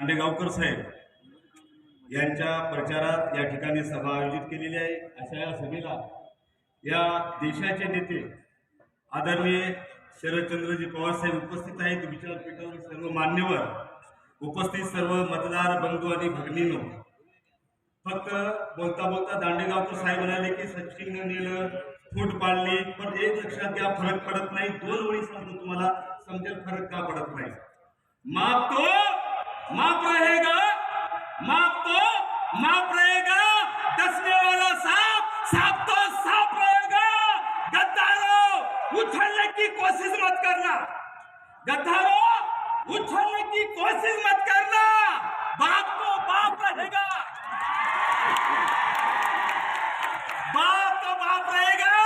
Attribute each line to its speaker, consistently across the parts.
Speaker 1: दांडेगावकर साहेब यांच्या प्रचारात या ठिकाणी सभा आयोजित केलेली आहे. अशा या सभेला या देशाचे नेते आदरणीय शरदचंद्रजी पवार साहेब उपस्थित आहेत. विचारपीठावर सर्व मान्यवर उपस्थित सर्व मतदार बंधू आणि भगिनीनो फक्त बोलता बोलता दांडेगावकर साहेब म्हणाले की सचिन नेलं फूट पाडली पण एक लक्षात घ्या फरक पडत नाही. दोन वेळी सांगतो तुम्हाला समजेल फरक का पडत नाही. माफ तो माप रहेगा माप तो माप रहेगा। डसने वाला सांप सांप तो सांप रहेगा। गद्दारो, उछलने की कोशिश मत करना। गद्दारो, उछलने की कोशिश मत करना। बाप तो बाप रहेगा। बाप तो बाप रहेगा।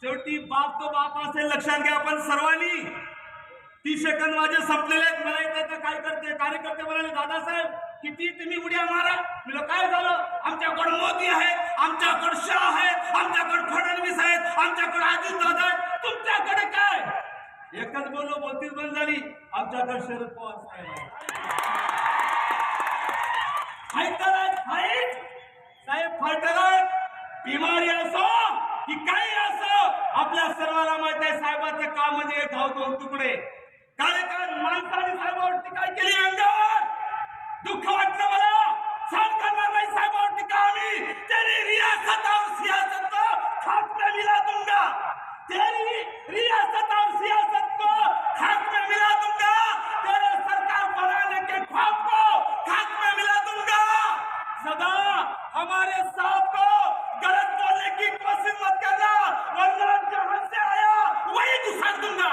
Speaker 1: शेवटी बाप तो बाप असेल लक्षात घ्या आपण सर्वांनी। तीस सेकंद माझे संपलेले आहेत. मला इथं काय करते? कार्यकर्ते म्हणाले दादासाहेब किती तुम्ही उड्या मारा? म्हणलं काय झालं? आमच्याकडे मोदी आहेत आमच्याकडे शाह आहेत आमच्याकडे फडणवीस आहेत आमच्याकडे अजित दादा आहेत. तुमच्याकडे काय? एकच बोललो बोलतीच बंद झाली. आमच्याकडे शरद पवार साहेब आहेत. आहेत फाईट. साहेब फायटर आहेत. बिमारी असो की काही असो आपल्या सर्वांना माहीत आहे साहेबाचं काम म्हणजे गाव दोन तुकडे. टीका केली अंगावर दुःख वाटलं मला. सहन करणार नाही साहेबावर टीका आम्ही तेरी रियासत और सियासत को खाक में मिला दूंगा तेरी रियासत और सियासत को खाक में मिला दूंगा तेरे सरकार बनाने के ख्वाब को खाक में मिला दूंगा सदा हमारे साथ को गलत बोलने की कोशिश मत करना वरना जहां से आया वही घुसा दूंगा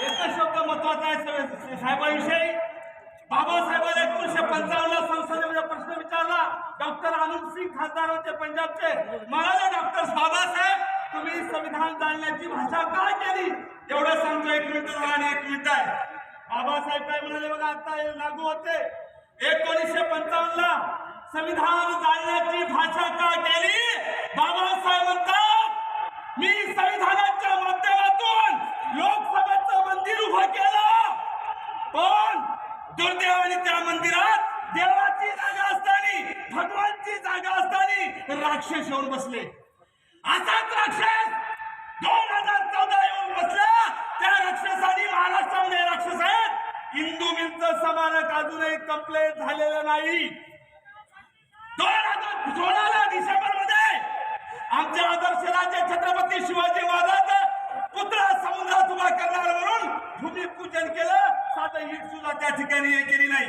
Speaker 1: एकच शब्द महत्त्वाचा आहे साहेब- साहेबांविषयी बाबासाहेबांनी एकोणीशे पंचावन्न संसदेमध्ये प्रश्न विचारला. डॉक्टर आनंद सिंग खासदार होते पंजाबचे. म्हणाले डॉक्टर बाबासाहेब तुम्ही संविधान जाणण्याची भाषा काय केली? एवढं सांगतो एक मिनिट आणि एक मिनिट आहे. बाबासाहेब काय म्हणाले बघा आता लागू होते. एकोणीसशे पंचावन्न ला संविधान जाणण्याची भाषा का केली? बाबासाहेब म्हणतात मी संविधानात माध्यमातून लोकसभेचं मंदिर उभं केलं पण दुर्दैवाने त्या मंदिरात देवाची जागा असताना भगवानची जागा असताना राक्षस येऊन बसले. असाच राक्षस दोन हजार चौदा येऊन बसला. त्या राक्षसाने महाराष्ट्रामध्ये राक्षस आहेत. हिंदू मिलचं समारक अजूनही कंप्लेंट झालेलं नाही. दोन हजार सोळाला डिसेंबरमध्ये आमच्या आदर्श राज्य छत्रपती शिवाजी महाराज पुतळा समुद्रात उभा करणार म्हणून भूमिपूजन केलं. साधं ईट सुद्धा त्या ठिकाणी हे केली नाही.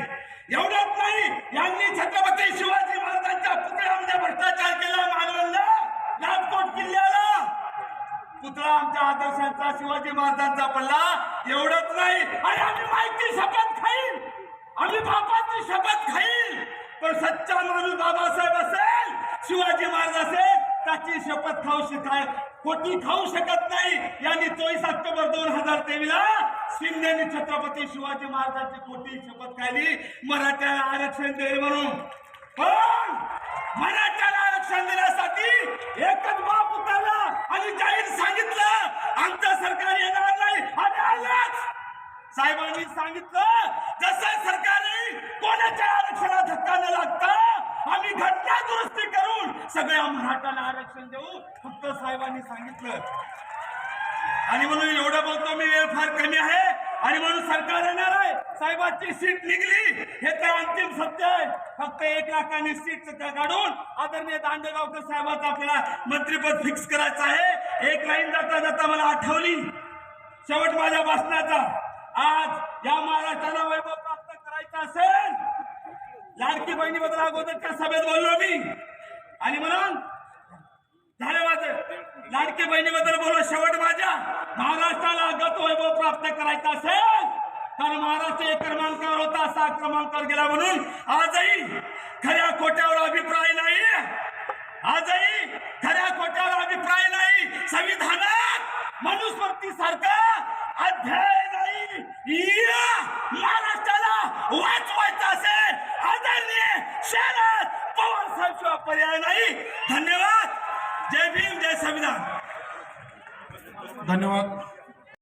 Speaker 1: एवढंच नाही यांनी छत्रपती शिवाजी महाराजांच्या पुतळ्यामध्ये भ्रष्टाचार केला मालवणला राजकोट किल्ल्याला. पुतळा आमच्या आदर्शांचा शिवाजी महाराजांचा पडला. एवढंच नाही आणि आम्ही माहिती शपथ खाईल आम्ही बापाची शपथ खाईल पण सच्चा माणूस बाबासाहेब असेल शिवाजी महाराज असेल त्याची शपथ खाऊ शकाय कोटी खाऊ शकत नाही. यांनी चोवीस ऑक्टोबर दोन हजार तेवीला शिंदेने छत्रपती शिवाजी महाराजांची कोटी शपथ खाली मराठ्याला आरक्षण देईल म्हणून. पण मराठ्याला आरक्षण देण्यासाठी एकच बाप उतरला आणि जाहीर सांगितलं आमचं सरकार येणार नाही आणि आलंच साहेबांनी सांगितलं जसं सरकार कोणाच्या आरक्षणाला धक्का न लागता आम्ही घटना दुरुस्ती करू. सगळ्या मराठाला आरक्षण देऊ फक्त साहेबांनी सांगितलं. आणि म्हणून एवढं बोलतो मी वेळ फार कमी आहे. आणि म्हणून सरकार येणार आहे. साहेबांची सीट निघली. हे तर अंतिम सत्य आहे. फक्त एक लाखाने सीट काढून आदरणीय दांडेगावकर साहेबांचा आपल्याला मंत्रीपद फिक्स करायचं आहे. एक लाईन जाता जाता मला आठवली. शेवट माझ्या भाषणाचा. आज या महाराष्ट्राला वैभव प्राप्त करायचं असेल. लाडकी बहिणीबद्दल अगोदरच्या सभेत बोललो मी आणि म्हणून झालं माझं लाडके बहिणीबद्दल बोलू शेवट माझ्या महाराष्ट्राला गत वैभव प्राप्त करायचं असेल तर महाराष्ट्र एक क्रमांकावर होता सहा क्रमांकावर गेला म्हणून आजही खऱ्या खोट्यावर अभिप्राय नाही. आजही खऱ्या खोट्यावर अभिप्राय नाही. संविधानात मनुस्मृती सारखा अध्याय नाही. महाराष्ट्राला वाचवायचं असेल आदरणीय शरद पवार साहेब पर्याय नाही. धन्यवाद. जय भीम. संविधान.
Speaker 2: धन्यवाद.